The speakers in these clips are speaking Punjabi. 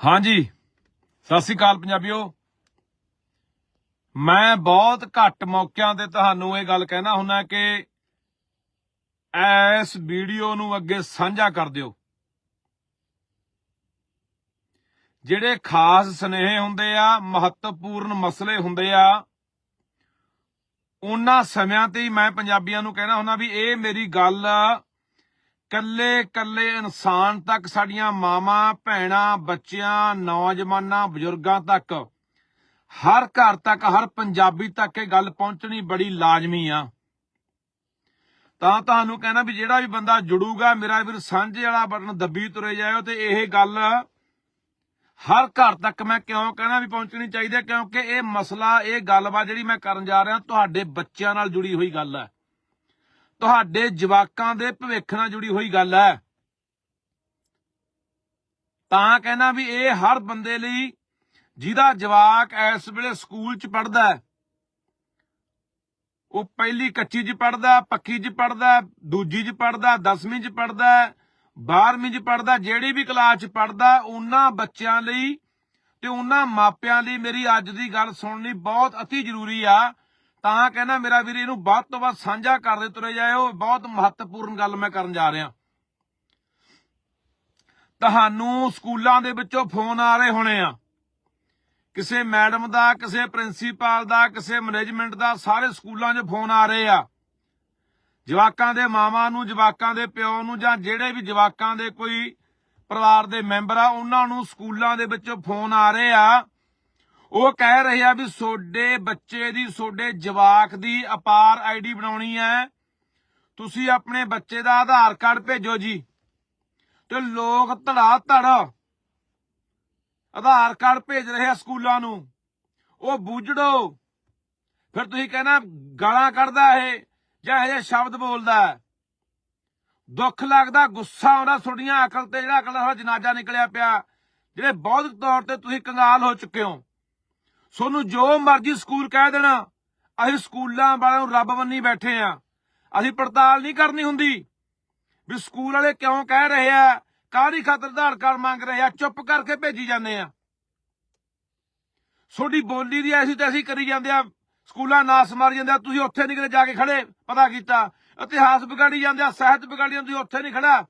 ਹਾਂਜੀ। ਸਤਿ ਸ੍ਰੀ ਅਕਾਲ ਪੰਜਾਬੀਓ। ਮੈਂ ਬਹੁਤ ਘੱਟ ਮੌਕਿਆਂ ਤੇ ਤੁਹਾਨੂੰ ਇਹ ਗੱਲ ਕਹਿਣਾ ਹੁੰਦਾ ਕਿ ਇਸ ਵੀਡੀਓ ਨੂੰ ਅੱਗੇ ਸਾਂਝਾ ਕਰ ਦਿਓ। ਜਿਹੜੇ ਖਾਸ ਸਨੇਹ ਹੁੰਦੇ ਆ, ਮਹੱਤਵਪੂਰਨ ਮਸਲੇ ਹੁੰਦੇ ਆ, ਉਹਨਾਂ ਸਮਿਆਂ ਤੇ ਹੀ ਮੈਂ ਪੰਜਾਬੀਆਂ ਨੂੰ ਕਹਿਣਾ ਹੁੰਦਾ ਵੀ ਇਹ ਮੇਰੀ ਗੱਲ ਕੱਲੇ ਕੱਲੇ ਇਨਸਾਨ ਤੱਕ ਸਾਡੀਆਂ ਮਾਵਾਂ, ਭੈਣਾਂ, ਬੱਚਿਆਂ, ਨੌਜਵਾਨਾਂ, ਬਜ਼ੁਰਗਾਂ ਤੱਕ ਹਰ ਘਰ ਤੱਕ, ਹਰ ਪੰਜਾਬੀ ਤੱਕ ਇਹ ਗੱਲ ਪਹੁੰਚਣੀ ਬੜੀ ਲਾਜ਼ਮੀ ਆ। ਤਾਂ ਤੁਹਾਨੂੰ ਕਹਿਣਾ ਵੀ ਜਿਹੜਾ ਵੀ ਬੰਦਾ ਜੁੜੂਗਾ, ਮੇਰਾ ਵੀਰ ਸਾਂਝੇ ਵਾਲਾ ਬਟਨ ਦੱਬੀ ਤੁਰੇ ਜਾਇਓ ਤੇ ਇਹ ਗੱਲ ਹਰ ਘਰ ਤੱਕ ਮੈਂ ਕਿਉਂ ਕਹਿਣਾ ਵੀ ਪਹੁੰਚਣੀ ਚਾਹੀਦੀ ਹੈ? ਕਿਉਂਕਿ ਇਹ ਮਸਲਾ, ਇਹ ਗੱਲਬਾਤ ਜਿਹੜੀ ਮੈਂ ਕਰਨ ਜਾ ਰਿਹਾ, ਤੁਹਾਡੇ ਬੱਚਿਆਂ ਨਾਲ ਜੁੜੀ ਹੋਈ ਗੱਲ ਹੈ। ਤੁਹਾਡੇ ਜਵਾਕਾਂ ਦੇ ਭਵਿੱਖ ਨਾਲ ਜੁੜੀ ਹੋਈ ਗੱਲ ਹੈ। ਤਾਂ ਕਹਿੰਦਾ ਵੀ ਇਹ ਹਰ ਬੰਦੇ ਲਈ ਜਿਹਦਾ ਜਵਾਕ ਇਸ ਵੇਲੇ ਸਕੂਲ 'ਚ ਪੜਦਾ ਹੈ, ਉਹ ਪਹਿਲੀ ਕੱਚੀ 'ਚ ਪੜਦਾ ਪੱਕੀ 'ਚ ਪੜਦਾ ਦੂਜੀ 'ਚ ਪੜਦਾ 10ਵੀਂ 'ਚ ਪੜਦਾ 12ਵੀਂ 'ਚ ਪੜਦਾ ਜਿਹੜੀ ਵੀ ਕਲਾਸ 'ਚ ਪੜਦਾ ਉਹਨਾਂ ਬੱਚਿਆਂ ਲਈ ਤੇ ਉਹਨਾਂ ਮਾਪਿਆਂ ਲਈ ਮੇਰੀ ਅੱਜ ਦੀ ਗੱਲ ਸੁਣਨੀ ਬਹੁਤ ਅਤੀ ਜ਼ਰੂਰੀ ਆ। ਤਾਂ ਕਹਿੰਦਾ ਮੇਰਾ ਵੀਰ, ਇਹਨੂੰ ਵੱਧ ਤੋਂ ਵੱਧ ਸਾਂਝਾ ਕਰਦੇ ਤੁਰੇ ਜਾਇਓ। ਬਹੁਤ ਮਹੱਤਵਪੂਰਨ ਗੱਲ ਮੈਂ ਕਰਨ ਜਾ ਰਿਹਾ। ਤੁਹਾਨੂੰ ਸਕੂਲਾਂ ਦੇ ਵਿੱਚੋਂ ਫੋਨ ਆ ਰਹੇ ਹੋਣੇ ਆ। ਕਿਸੇ ਮੈਡਮ ਦਾ, ਕਿਸੇ ਪ੍ਰਿੰਸੀਪਲ ਦਾ, ਕਿਸੇ ਮੈਨੇਜਮੈਂਟ ਦਾ ਸਾਰੇ ਸਕੂਲਾਂ 'ਚ ਫੋਨ ਆ ਰਹੇ ਆ। ਜਵਾਕਾਂ ਦੇ ਮਾਵਾਂ ਨੂੰ, ਜਵਾਕਾਂ ਦੇ ਪਿਓ ਨੂੰ ਜਾਂ ਜਿਹੜੇ ਵੀ ਜਵਾਕਾਂ ਦੇ ਕੋਈ ਪਰਿਵਾਰ ਦੇ ਮੈਂਬਰ ਆ, ਉਹਨਾਂ ਨੂੰ ਸਕੂਲਾਂ ਦੇ ਵਿੱਚੋਂ ਫੋਨ ਆ ਰਹੇ ਆ। ਉਹ ਕਹਿ ਰਹੇ ਆ ਵੀ ਸੋਡੇ ਬੱਚੇ ਦੀ, ਸੋਡੇ ਜਵਾਕ ਦੀ ਅਪਾਰ ਆਈਡੀ ਬਣਾਉਣੀ ਹੈ। ਤੁਸੀਂ ਆਪਣੇ ਬੱਚੇ ਦਾ ਆਧਾਰ ਕਾਰਡ ਭੇਜੋ ਜੀ। ਤੇ ਲੋਕ ਧੜਾ ਧੜ ਆਧਾਰ ਕਾਰਡ ਭੇਜ ਰਹੇ ਆ ਸਕੂਲਾਂ ਨੂੰ। ਉਹ ਬੂਝੜੋ। ਫਿਰ ਤੁਸੀਂ ਕਹਿਣਾ, ਗਾਲਾਂ ਕੱਢਦਾ ਇਹ, ਜਾਂ ਇਹ ਸ਼ਬਦ ਬੋਲਦਾ ਦੁੱਖ ਲੱਗਦਾ, ਗੁੱਸਾ ਆਉਂਦਾ, ਤੁਹਾਡੀਆਂ ਅਕਲ ਤੇ ਜਿਹੜਾ ਅਕਲ ਦਾ ਜਨਾਜ਼ਾ ਨਿਕਲਿਆ ਪਿਆ। ਜਿਹੜੇ ਬੌਧਿਕ ਤੌਰ ਤੇ ਤੁਸੀਂ ਕੰਗਾਲ ਹੋ ਚੁੱਕੇ ਹੋ। ਸੋਨੂੰ ਜੋ ਮਰਜ਼ੀ ਸਕੂਲ ਕਹਿ ਦੇਣਾ, ਅਸੀਂ ਸਕੂਲਾਂ ਵਾਲਿਆਂ ਨੂੰ ਰੱਬ ਬੰਨੀ ਬੈਠੇ ਆ। ਅਸੀਂ ਪੜਤਾਲ ਨਹੀਂ ਕਰਨੀ ਹੁੰਦੀ। ਵੀ ਸਕੂਲ ਵਾਲੇ ਕਿਉਂ ਕਹਿ ਰਹੇ ਆ? ਕਾਹਦੀ ਖਾਤਰ ਆਧਾਰ ਕਾਰਡ ਮੰਗ ਰਹੇ ਆ? ਚੁੱਪ ਕਰਕੇ ਭੇਜੀ ਜਾਂਦੇ ਆ। ਤੁਹਾਡੀ ਬੋਲੀ ਦੀ ਐਸੀ ਤੈਸੀ ਕਰੀ ਜਾਂਦੇ ਆ, ਸਕੂਲਾਂ ਨਾਸ ਮਾਰੀ ਜਾਂਦੇ ਆ, ਤੁਸੀਂ ਉੱਥੇ ਨਹੀਂ ਕਿਤੇ ਜਾ ਕੇ ਖੜੇ, ਪਤਾ ਕੀਤਾ। ਇਤਿਹਾਸ ਵਿਗਾੜੀ ਜਾਂਦੇ ਆ, ਸਾਹਿਤ ਵਿਗਾੜੀ ਜਾਂਦੇ, ਤੁਸੀਂ ਉੱਥੇ ਨਹੀਂ ਖੜਾ।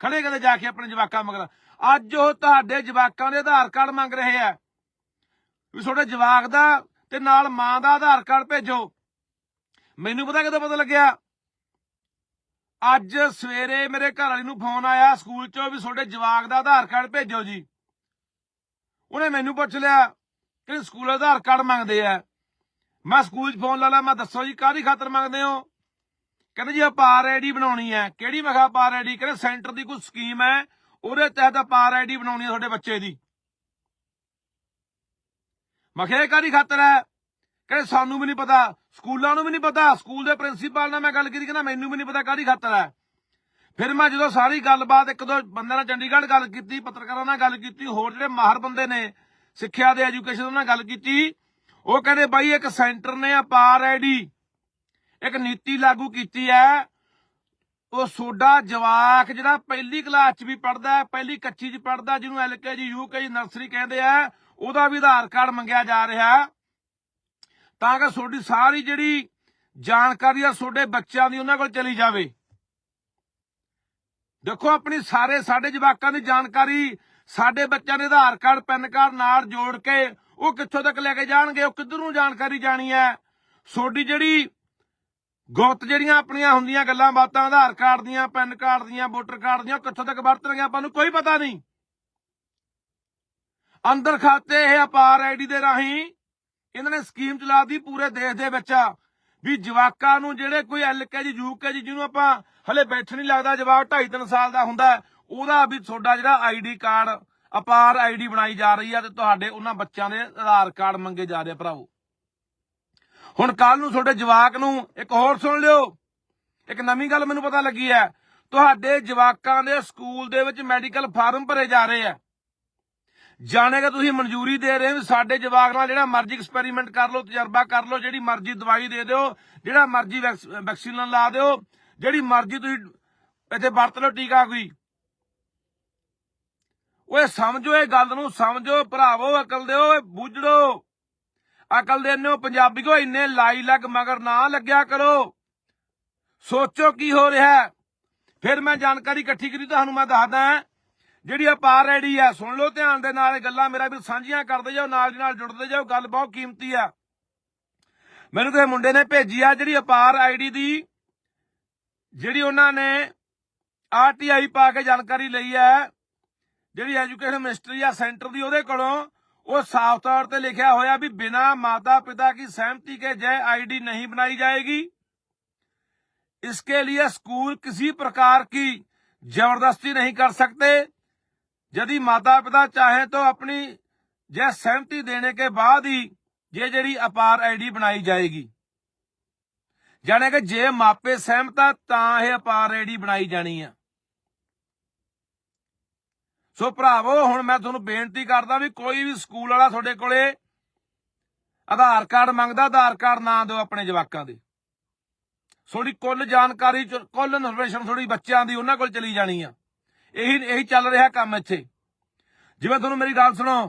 ਖੜੇ ਕਦੇ ਜਾ ਕੇ ਆਪਣੇ ਜਵਾਕਾਂ ਮਗਰ। ਅੱਜ ਉਹ ਤੁਹਾਡੇ ਜਵਾਕਾਂ ਦੇ ਆਧਾਰ ਕਾਰਡ ਮੰਗ ਰਹੇ ਆ। ਵੀ ਤੁਹਾਡੇ ਜਵਾਕ ਦਾ ਤੇ ਨਾਲ ਮਾਂ ਦਾ ਆਧਾਰ ਕਾਰਡ ਭੇਜੋ। ਮੈਨੂੰ ਪਤਾ ਕਿਦੋਂ ਪਤਾ ਲੱਗਿਆ? ਅੱਜ ਸਵੇਰੇ ਮੇਰੇ ਘਰ ਵਾਲੀ ਨੂੰ ਫੋਨ ਆਇਆ ਸਕੂਲ ਚੋਂ ਵੀ ਤੁਹਾਡੇ ਜਵਾਕ ਦਾ ਆਧਾਰ ਕਾਰਡ ਭੇਜੋ ਜੀ। ਉਹਨੇ ਮੈਨੂੰ ਪੁੱਛ ਲਿਆ ਕਿ ਸਕੂਲ ਆਧਾਰ ਕਾਰਡ ਮੰਗਦੇ ਆ। ਮੈਂ ਸਕੂਲ 'ਚ ਫੋਨ ਲਾ ਲਾ, ਮੈਂ ਦੱਸੋ ਜੀ, ਕਾਹਦੀ ਖਾਤਰ ਮੰਗਦੇ ਹੋ? ਕਹਿੰਦੇ ਜੀ ਅਪਾਰ ਆਈਡੀ ਬਣਾਉਣੀ ਹੈ। ਕਿਹੜੀ? ਮਖਾ ਪਾਰ ਅਪਾਰ ਆਈਡੀ ਕਹਿੰਦੇ ਸੈਂਟਰ ਦੀ ਕੋਈ ਸਕੀਮ ਹੈ। ਉਹਦੇ ਤਹਿਤ ਅਪਾਰ ਆਈਡੀ ਬਣਾਉਣੀ ਹੈ ਤੁਹਾਡੇ ਬੱਚੇ ਦੀ। ਮਖੇ ਕਿਹਾ ਕਾਹਦੀ ਖਾਤਰ ਹੈ? ਕਹਿੰਦੇ, ਸਾਨੂੰ ਵੀ ਨਹੀਂ ਪਤਾ, ਸਕੂਲਾਂ ਨੂੰ ਵੀ ਨਹੀਂ ਪਤਾ, ਸਕੂਲ ਦੇ ਪ੍ਰਿੰਸੀਪਲ ਨਾਲ ਮੈਂ ਗੱਲ ਕੀਤੀ, ਕਹਿੰਦਾ, ਮੈਨੂੰ ਵੀ ਨਹੀਂ ਪਤਾ ਕਾਹਦੀ ਖਾਤਰ ਹੈ। ਫਿਰ ਮੈਂ ਜਦੋਂ ਸਾਰੀ ਗੱਲਬਾਤ, ਇੱਕ ਦੋ ਬੰਦਿਆਂ ਨਾਲ ਚੰਡੀਗੜ੍ਹ ਗੱਲ ਕੀਤੀ, ਪੱਤਰਕਾਰਾਂ ਨਾਲ ਗੱਲ ਕੀਤੀ, ਹੋਰ ਜਿਹੜੇ ਮਾਹਰ ਬੰਦੇ ਨੇ, ਸਿੱਖਿਆ ਦੇ ਐਜੂਕੇਸ਼ਨ ਨਾਲ ਗੱਲ ਕੀਤੀ, ਉਹ ਕਹਿੰਦੇ, ਬਾਈ, ਇੱਕ ਸੈਂਟਰ ਨੇ, ਅਪਾਰ ਆਈਡੀ ਇੱਕ ਨੀਤੀ ਲਾਗੂ ਕੀਤੀ ਹੈ ਉਹ ਸੋਡਾ ਜਵਾਕ ਜਿਹੜਾ ਪਹਿਲੀ ਕਲਾਸ ਚ ਵੀ ਪੜਦਾ ਪਹਿਲੀ ਕੱਚੀ ਚ ਪੜਦਾ ਜਿਹਨੂੰ ਐਲਕੇਜੀ ਯੂਕੇਜੀ ਨਰਸਰੀ ਕਹਿੰਦੇ ਆ, ਉਹਦਾ ਵੀ ਆਧਾਰ ਕਾਰਡ ਮੰਗਿਆ ਜਾ ਰਿਹਾ। ਤਾਂ ਕਿ ਤੁਹਾਡੀ ਸਾਰੀ ਜਿਹੜੀ ਜਾਣਕਾਰੀ ਆ ਤੁਹਾਡੇ ਬੱਚਿਆਂ ਦੀ ਉਹਨਾਂ ਕੋਲ ਚਲੀ ਜਾਵੇ। ਦੇਖੋ, ਆਪਣੀ ਸਾਰੇ ਸਾਡੇ ਜਵਾਕਾਂ ਦੀ ਜਾਣਕਾਰੀ, ਸਾਡੇ ਬੱਚਿਆਂ ਦੇ ਆਧਾਰ ਕਾਰਡ, ਪੈਨ ਕਾਰਡ ਨਾਲ ਜੋੜ ਕੇ ਉਹ ਕਿੱਥੋਂ ਤੱਕ ਲੈ ਕੇ ਜਾਣਗੇ, ਉਹ ਕਿੱਧਰ ਨੂੰ ਜਾਣਕਾਰੀ ਜਾਣੀ ਹੈ? ਤੁਹਾਡੀ ਜਿਹੜੀ ਗੁਪਤ ਜਿਹੜੀਆਂ ਆਪਣੀਆਂ ਹੁੰਦੀਆਂ ਗੱਲਾਂ ਬਾਤਾਂ, ਆਧਾਰ ਕਾਰਡ ਦੀਆਂ, ਪੈਨ ਕਾਰਡ ਦੀਆਂ, ਵੋਟਰ ਕਾਰਡ ਦੀਆਂ, ਉਹ ਕਿੱਥੋਂ ਤੱਕ ਵਰਤਣਗੇ ਆਪਾਂ ਨੂੰ ਕੋਈ ਪਤਾ ਨਹੀਂ। ਅੰਦਰ ਖਾਤੇ ਇਹ ਅਪਾਰ ਆਈਡੀ ਦੇ ਰਾਹੀਂ ਇਹਨਾਂ ਨੇ ਸਕੀਮ ਚਲਾਤੀ ਪੂਰੇ ਦੇਸ਼ ਦੇ ਵਿੱਚ ਵੀ ਜਵਾਕਾਂ ਨੂੰ ਜਿਹੜੇ ਕੋਈ ਐਲਕੇਜੀ ਯੂਕੇਜੀ ਜਿਹਨੂੰ ਆਪਾਂ ਹਲੇ ਬੈਠ ਨਹੀਂ ਲੱਗਦਾ ਜਵਾਕ 2.5 3 ਸਾਲ ਦਾ ਹੁੰਦਾ ਉਹਦਾ ਵੀ ਤੁਹਾਡਾ ਜਿਹੜਾ ਆਈਡੀ ਕਾਰਡ ਅਪਾਰ ਆਈਡੀ ਬਣਾਈ ਜਾ ਰਹੀ ਆ ਤੇ ਤੁਹਾਡੇ ਉਹਨਾਂ ਬੱਚਿਆਂ ਦੇ ਆਧਾਰ ਕਾਰਡ ਮੰਗੇ ਜਾ ਰਹੇ ਆ ਭਰਾਵੋ। ਹੁਣ ਕੱਲ ਨੂੰ ਤੁਹਾਡੇ ਜਵਾਕ ਨੂੰ ਇੱਕ ਹੋਰ ਸੁਣ ਲਿਓ। ਇੱਕ ਨਵੀਂ ਗੱਲ ਮੈਨੂੰ ਪਤਾ ਲੱਗੀ ਹੈ। ਤੁਹਾਡੇ ਜਵਾਕਾਂ ਦੇ ਸਕੂਲ ਦੇ ਵਿੱਚ ਮੈਡੀਕਲ ਫਾਰਮ ਭਰੇ ਜਾ ਰਹੇ ਆ ਜਾਣੇ ਤੁਸੀਂ ਮਨਜ਼ੂਰੀ ਦੇ ਰਹੇ ਹੋ ਸਾਡੇ ਜਵਾਕ ਨਾਲ ਜਿਹੜਾ ਮਰਜ਼ੀ ਐਕਸਪੈਰੀਮੈਂਟ ਕਰ ਲਓ, ਤਜਰਬਾ ਕਰ ਲਓ, ਜਿਹੜੀ ਮਰਜ਼ੀ ਦਵਾਈ ਦੇ ਦਿਓ, ਜਿਹੜਾ ਮਰਜ਼ੀ ਵੈਕਸ- ਵੈਕਸੀਨ ਲਾ ਦਿਓ, ਜਿਹੜੀ ਮਰਜ਼ੀ ਤੁਸੀਂ ਇੱਥੇ ਵਰਤ ਲਓ ਟੀਕਾ ਕੋਈ। ਓਏ ਸਮਝੋ ਇਹ ਗੱਲ ਨੂੰ, ਸਮਝੋ, ਭਰਾਵੋ, ਅਕਲ ਦਿਓ, ਓਏ ਬੁੱਝੜੋ ਅਕਲ ਦੇ ਨੇ ਪੰਜਾਬੀਓ, ਇੰਨੇ ਲਾਈ ਲੱਗ ਮਗਰ ਨਾ ਲੱਗਿਆ ਕਰੋ। ਸੋਚੋ ਕੀ ਹੋ ਰਿਹਾ ਫਿਰ ਮੈਂ ਜਾਣਕਾਰੀ ਇਕੱਠੀ ਕਰੀ ਤੁਹਾਨੂੰ ਮੈਂ ਦੱਸਦਾ ਜਿਹੜੀ ਅਪਾਰ ਰੈਡੀ ਆ ਸੁਣ ਲਓ ਧਿਆਨ ਦੇ ਨਾਲ ਇਹ ਗੱਲਾਂ, ਮੇਰਾ ਵੀ ਸਾਂਝੀਆਂ ਕਰਦੇ ਜਾਓ, ਨਾਲ ਦੀ ਨਾਲ ਜੁੜਦੇ ਜਾਓ, ਗੱਲ ਬਹੁਤ ਕੀਮਤੀ ਆ। ਮੈਨੂੰ ਕਿਸੇ ਮੁੰਡੇ ਨੇ ਭੇਜੀ ਆ, ਜਿਹੜੀ ਅਪਾਰ ਆਈਡੀ ਦੀ, ਜਿਹੜੀ ਉਹਨਾਂ ਨੇ ਆਰਟੀਆਈ ਪਾ ਕੇ ਜਾਣਕਾਰੀ ਲਈ ਹੈ, ਜਿਹੜੀ ਐਜੂਕੇਸ਼ਨ ਮਿਨਿਸਟਰੀ ਆ, ਸੈਂਟਰ ਦੀ, ਉਹਦੇ ਕੋਲੋਂ ਉਹ ਸਾਫ਼ ਤੌਰ ਤੇ ਲਿਖਿਆ ਹੋਇਆ ਵੀ ਬਿਨਾ ਮਾਤਾ पिता की सहमति के जय आईडी नहीं बनाई जाएगी इसके लिए स्कूल किसी प्रकार की जबरदस्ती नहीं कर सकते यदि माता पिता चाहें तो अपनी जय सहमति देने के बाद ही ये ਜਿਹੜੀ ਅਪਾਰ ਆਈਡੀ ਬਣਾਈ ਜਾਏਗੀ ਜਾਣੇ ਕਿ ਜੇ ਮਾਪੇ ਸਹਿਮਤ ਆ ਤਾਂ ਇਹ ਅਪਾਰ ਆਈਡੀ ਬਣਾਈ ਜਾਣੀ ਆ ਸੋ ਭਰਾਵੋ, ਹੁਣ ਮੈਂ ਤੁਹਾਨੂੰ ਬੇਨਤੀ ਕਰਦਾ ਵੀ ਕੋਈ ਵੀ ਸਕੂਲ ਵਾਲਾ ਤੁਹਾਡੇ ਕੋਲੇ ਆਧਾਰ ਕਾਰਡ ਮੰਗਦਾ, ਆਧਾਰ ਕਾਰਡ ਨਾ ਦਿਓ ਆਪਣੇ ਜਵਾਕਾਂ ਦੇ। ਥੋੜੀ ਕੁੱਲ ਜਾਣਕਾਰੀ ਕੁੱਲ ਇਨਫੋਰਮੇਸ਼ਨ ਥੋੜੀ ਬੱਚਿਆਂ ਦੀ ਉਹਨਾਂ ਕੋਲ ਚਲੀ ਜਾਣੀ ਆ। ਇਹੀ ਇਹੀ ਚੱਲ ਰਿਹਾ ਕੰਮ ਇੱਥੇ। ਜਿਵੇਂ ਤੁਹਾਨੂੰ ਮੇਰੀ ਗੱਲ ਸੁਣੋ,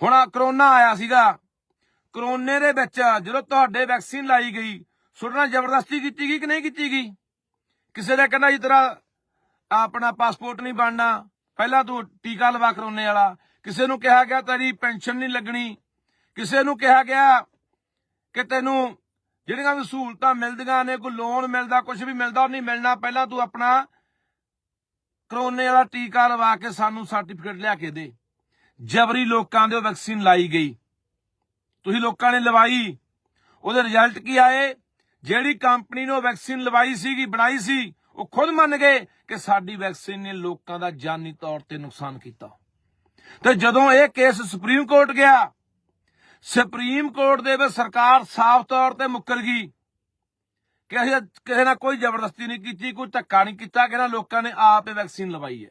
ਹੁਣ ਕਰੋਨਾ ਆਇਆ ਸੀਗਾ। ਕਰੋਨੇ ਦੇ ਵਿੱਚ ਜਦੋਂ ਤੁਹਾਡੇ ਵੈਕਸੀਨ ਲਾਈ ਗਈ, ਤੁਹਾਡੇ ਨਾਲ ਜ਼ਬਰਦਸਤੀ ਕੀਤੀ ਗਈ ਕਿ ਨਹੀਂ ਕੀਤੀ ਗਈ? ਕਿਸੇ ਦਾ ਕਹਿੰਦਾ ਜੀ ਤੇਰਾ ਆਪਣਾ ਪਾਸਪੋਰਟ ਨਹੀਂ ਬਣਨਾ। ਪਹਿਲਾਂ ਤੂੰ ਟੀਕਾ ਲਵਾ ਕਰੋਨੇ ਵਾਲਾ। ਕਿਸੇ ਨੂੰ ਕਿਹਾ ਗਿਆ ਤੇਰੀ ਪੈਨਸ਼ਨ ਨਹੀਂ ਲੱਗਣੀ। ਕਿਸੇ ਨੂੰ ਕਿਹਾ ਗਿਆ ਕਿ ਤੈਨੂੰ ਜਿਹੜੀਆਂ ਵੀ ਸਹੂਲਤਾਂ ਮਿਲਦੀਆਂ ਨੇ, ਕੋਈ ਲੋਨ ਮਿਲਦਾ ਕੁਝ ਵੀ ਮਿਲਦਾ, ਉਹ ਨਹੀਂ ਮਿਲਣਾ। ਪਹਿਲਾਂ ਤੂੰ ਆਪਣਾ ਕਰੋਨੇ ਵਾਲਾ ਟੀਕਾ ਲਵਾ ਕੇ ਸਾਨੂੰ ਸਰਟੀਫਿਕੇਟ ਲਿਆ ਕੇ ਦੇ। ਜਬਰੀ ਲੋਕਾਂ ਦੇ ਉਹ ਵੈਕਸੀਨ ਲਾਈ ਗਈ। ਤੁਸੀਂ ਲੋਕਾਂ ਨੇ ਲਵਾਈ। ਉਹਦੇ ਰਿਜ਼ਲਟ ਕੀ ਆਏ? ਜਿਹੜੀ ਕੰਪਨੀ ਨੇ ਉਹ ਵੈਕਸੀਨ ਲਵਾਈ ਸੀਗੀ, ਬਣਾਈ ਸੀ। ਉਹ ਖੁਦ ਮੰਨ ਗਏ ਕਿ ਸਾਡੀ ਵੈਕਸੀਨ ਨੇ ਲੋਕਾਂ ਦਾ ਜਾਨੀ ਤੌਰ ਤੇ ਨੁਕਸਾਨ ਕੀਤਾ। ਤੇ ਜਦੋਂ ਇਹ ਕੇਸ ਸੁਪਰੀਮ ਕੋਰਟ ਗਿਆ, ਸੁਪਰੀਮ ਕੋਰਟ ਦੇ ਵਿੱਚ ਸਰਕਾਰ ਸਾਫ਼ ਤੌਰ ਤੇ ਮੁੱਕਰ ਗਈ। ਕਿ ਅਸੀਂ ਕਿਸੇ ਨਾਲ ਕੋਈ ਜ਼ਬਰਦਸਤੀ ਨਹੀਂ ਕੀਤੀ, ਕੋਈ ਧੱਕਾ ਨਹੀਂ ਕੀਤਾ ਕਿ ਨਾ ਲੋਕਾਂ ਨੇ ਆਪ ਇਹ ਵੈਕਸੀਨ ਲਵਾਈ ਹੈ।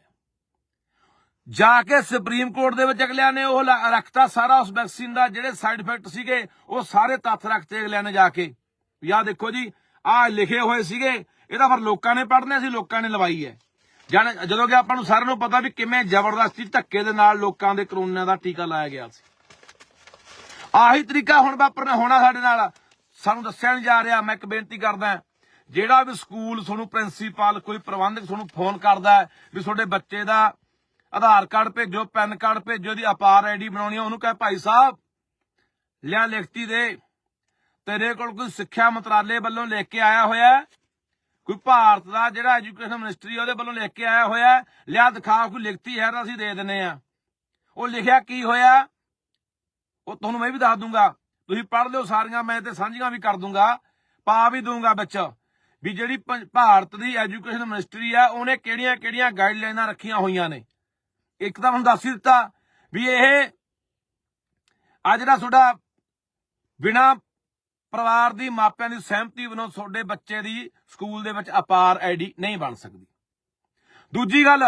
ਜਾ ਕੇ ਸੁਪਰੀਮ ਕੋਰਟ ਦੇ ਵਿੱਚ ਅਗਲਿਆਂ ਨੇ ਉਹ ਲ- ਰੱਖਤਾ ਸਾਰਾ ਉਸ ਵੈਕਸੀਨ ਦਾ, ਜਿਹੜੇ ਸਾਈਡ ਇਫੈਕਟ ਸੀਗੇ, ਉਹ ਸਾਰੇ ਤੱਥ ਰੱਖਤੇ ਅਗਲਿਆਂ ਨੇ ਜਾ ਕੇ। ਵੀ ਦੇਖੋ ਜੀ, ਆਹ ਲਿਖੇ ਹੋਏ ਸੀਗੇ ਇਹ ਤਾਂ ਫਿਰ ਲੋਕਾਂ ਨੇ ਪੜ੍ਹਨੇ ਸੀ ਲੋਕਾਂ ਨੇ ਲਵਾਈ ਹੈ। ਜਾਣ, ਜਦੋਂ ਕਿ ਆਪਾਂ ਨੂੰ ਸਾਰਿਆਂ ਨੂੰ ਪਤਾ ਵੀ ਕਿਵੇਂ ਜ਼ਬਰਦਸਤੀ ਧੱਕੇ ਦੇ ਨਾਲ ਲੋਕਾਂ ਦੇ ਕਰੋਨਾ ਦਾ ਟੀਕਾ ਲਾਇਆ ਗਿਆ ਸੀ। ਆਹੀ ਤਰੀਕਾ ਹੁਣ ਵਾਪਰਨਾ ਹੋਣਾ ਸਾਡੇ ਨਾਲ। ਸਾਨੂੰ ਦੱਸਿਆ ਨਹੀਂ ਜਾ ਰਿਹਾ, ਮੈਂ ਇੱਕ ਬੇਨਤੀ ਕਰਦਾ ਜਿਹੜਾ ਵੀ ਸਕੂਲ ਤੁਹਾਨੂੰ ਪ੍ਰਿੰਸੀਪਲ, ਕੋਈ ਪ੍ਰਬੰਧਕ ਤੁਹਾਨੂੰ ਫੋਨ ਕਰਦਾ ਵੀ ਤੁਹਾਡੇ ਬੱਚੇ ਦਾ ਆਧਾਰ ਕਾਰਡ ਭੇਜੋ, ਪੈਨ ਕਾਰਡ ਭੇਜੋ ਦੀ ਅਪਾਰ ਆਈਡੀ ਬਣਾਉਣੀ ਆ, ਉਹਨੂੰ ਕਹੇ ਭਾਈ ਸਾਹਿਬ, ਲਿਆ ਲਿਖਤੀ ਦੇ। ਤੇਰੇ ਕੋਲ ਕੋਈ ਸਿੱਖਿਆ ਮੰਤਰਾਲੇ ਵੱਲੋਂ ਲਿਖ ਕੇ ਆਇਆ ਹੋਇਆ ਕੋਈ ਭਾਰਤ ਦਾ ਜਿਹੜਾ ਐਜੂਕੇਸ਼ਨ ਮਿਨਿਸਟਰੀ ਉਹਦੇ ਵੱਲੋਂ ਲਿਖ ਕੇ ਆਇਆ ਹੋਇਆ ਲਿਆ ਦਿਖਾ, ਕੋਈ ਲਿਖਤੀ ਹੈ ਤਾਂ ਅਸੀਂ ਦੇ ਦਿੰਨੇ ਆ ਉਹ ਲਿਖਿਆ ਕੀ ਹੋਇਆ? ਉਹ ਤੁਹਾਨੂੰ ਮੈਂ ਵੀ ਦੱਸ ਦੂੰਗਾ। ਤੁਸੀਂ ਪੜ੍ਹ ਲਿਓ ਸਾਰੀਆਂ, ਮੈਂ ਤੇ ਸਾਂਝੀਆਂ ਵੀ ਕਰ ਦੂੰਗਾ। ਪਾ ਵੀ ਦੂੰਗਾ ਵਿੱਚ ਵੀ ਜਿਹੜੀ ਭਾਰਤ ਦੀ ਐਜੂਕੇਸ਼ਨ ਮਿਨਿਸਟਰੀ ਆ, ਉਹਨੇ ਕਿਹੜੀਆਂ ਕਿਹੜੀਆਂ ਗਾਈਡਲਾਈਨਾਂ ਰੱਖੀਆਂ ਹੋਈਆਂ ਨੇ। ਇੱਕ ਤਾਂ ਹੁਣ ਦੱਸ ਹੀ ਦਿੱਤਾ ਵੀ ਇਹ ਆ ਜਿਹੜਾ ਤੁਹਾਡਾ ਬਿਨਾ ਪਰਿਵਾਰ ਦੀ ਮਾਪਿਆਂ ਦੀ ਸਹਿਮਤੀ ਬਿਨਾਂ ਤੁਹਾਡੇ ਬੱਚੇ ਦੀ ਸਕੂਲ ਦੇ ਵਿੱਚ ਅਪਾਰ ਆਈਡੀ ਨਹੀਂ ਬਣ ਸਕਦੀ। ਦੂਜੀ ਗੱਲ,